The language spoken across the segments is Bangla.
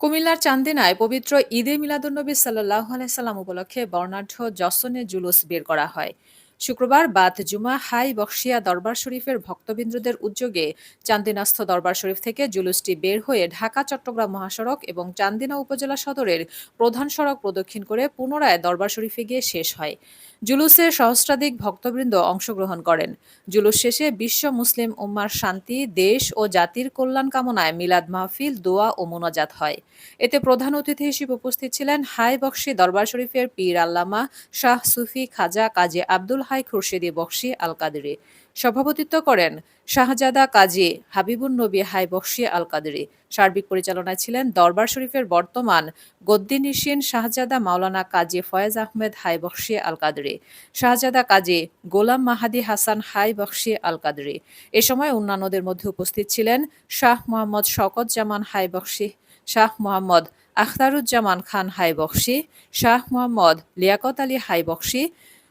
কুমিল্লার চান্দিনায় পবিত্র ঈদে মিলাদুন্নবী সাল্লাহ আলাইসাল্লাম উপলক্ষে বর্ণাঢ্য জসনে জুলুস বের করা হয়। শুক্রবার বাদ জুমা, হাই বক্সিয়া দরবার শরীফের ভক্তবৃন্দদের উদ্যোগে চান্দিনাস্থ দরবার শরীফ থেকে জুলুসটি বের হয়ে ঢাকা, চট্টগ্রাম মহাসড়ক এবং চান্দিনা উপজেলা সদরের প্রধান সড়ক প্রদক্ষিণ করে পুনরায় দরবার শরীফে গিয়ে শেষ হয়। জুলুসে সহস্রাধিক ভক্তবৃন্দ অংশগ্রহণ করেন। জুলুস শেষে বিশ্ব মুসলিম উম্মার শান্তি, দেশ ও জাতির কল্যাণ কামনায় মিলাদ মাহফিল, দোয়া ও মোনাজাত হয়। এতে প্রধান অতিথি হিসেবে উপস্থিত ছিলেন হাই বক্সি দরবার শরীফের পীর আল্লামা শাহ সুফি খাজা কাজী আব্দুল হাই খুরশিদি বক্সি আল কাদেরি সভাপতিত্ব করেন শাহজাদা কাজী হাবিবুন নবী হাই বক্সি আল কাদেরি সার্বিক পরিচালনায় ছিলেন দরবার শরীফের বর্তমান গদ্দিনিসিন শাহজাদা মাওলানা কাজী ফয়েজ আহমেদ হাই বক্সি আল কাদরি শাহজাদা কাজী গোলাম মাহাদি হাসান হাই বক্সি আল কাদরি এ সময় অন্যান্যদের মধ্যে উপস্থিত ছিলেন শাহ মোহাম্মদ শওকত জামান হাই বক্সি, শাহ মোহাম্মদ আখতারুজ্জামান খান হাই বক্সি, শাহ মোহাম্মদ লিয়াকত আলী হাই বক্সি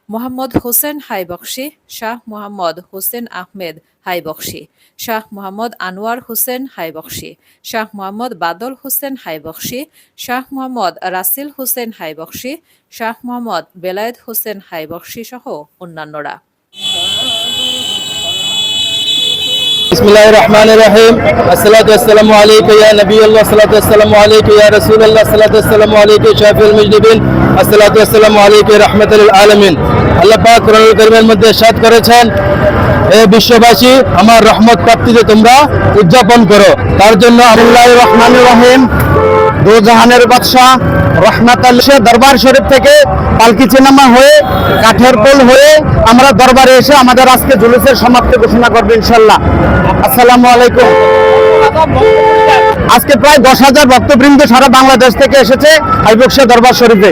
মোহাম্মদ হোসেন হাইবকশি শাহ মোহাম্মদ হোসেন আহমেদ হাইবকশি শাহ মোহাম্মদ আনোয়ার হোসেন হাইবকশি শাহ মোহাম্মদ বাদল হোসেন হাইবকশি শাহ মোহাম্মদ রাসেল হোসেন হাইবকশি শাহ মোহাম্মদ বেলায়েত হোসেন হাইবকশি সহ অন্যান্যরা। বিসমিল্লাহ রহমান রহিম আসসালাতাম আলাইকুম ইয়া নবী আল্লাহ সালাতাম আলাইকুম ইয়া রসুল আল্লাহ সালাতাম আলাইকুম শাহিউল মুজদিবিন আসসালাতাম আলাইকুম রহমতুল আলমিন আল্লাহ পাক কোরআন করিমের মধ্যে সাত করেছেন এ বিশ্ববাসী, আমার রহমত প্রাপ্তিতে তোমরা উদযাপন করো। তার জন্য আল্লাহ রহমান রহিম দু জাহানের বাদশাহ রহমাত আল্লাহ দরবার শরীফ থেকে পালকি চিনামা হয়ে, কাঠের পোল হয়ে আমরা দরবারে এসে আমাদের আজকে জুলুসের সমাপ্তি ঘোষণা করব ইনশাল্লাহ। আসসালামু আলাইকুম। আজকে প্রায় দশ হাজার ভক্তবৃন্দ সারা বাংলাদেশ থেকে এসেছে আইবকশা দরবার শরীফে।